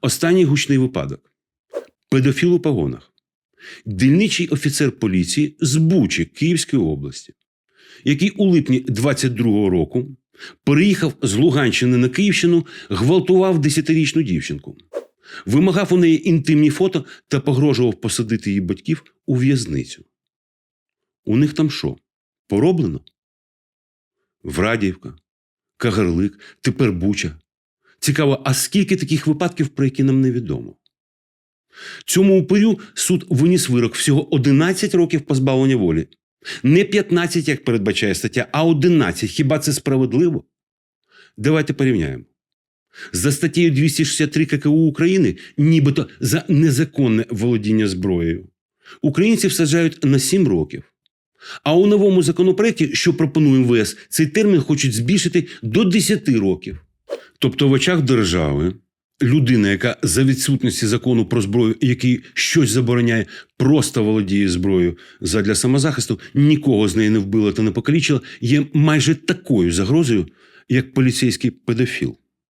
Останній гучний випадок: педофіл у погонах, дільничий офіцер поліції з Бучі Київської області, який у липні 22-го року переїхав з Луганщини на Київщину, гвалтував 10-річну дівчинку, вимагав у неї інтимні фото та погрожував посадити її батьків у в'язницю. У них там що? Пороблено? Врадіївка, Кагарлик, тепер Буча. Цікаво, а скільки таких випадків, про які нам невідомо? Цьому упирю суд виніс вирок всього 11 років позбавлення волі. Не 15, як передбачає стаття, а 11. Хіба це справедливо? Давайте порівняємо. За статтею 263 ККУ України, нібито за незаконне володіння зброєю, українців саджають на 7 років. А у новому законопроекті, що пропонує МВС, цей термін хочуть збільшити до 10 років. Тобто, в очах держави людина, яка за відсутності закону про зброю, який щось забороняє, просто володіє зброєю задля самозахисту, нікого з неї не вбила та не покалічила, є майже такою загрозою, як поліцейський педофіл.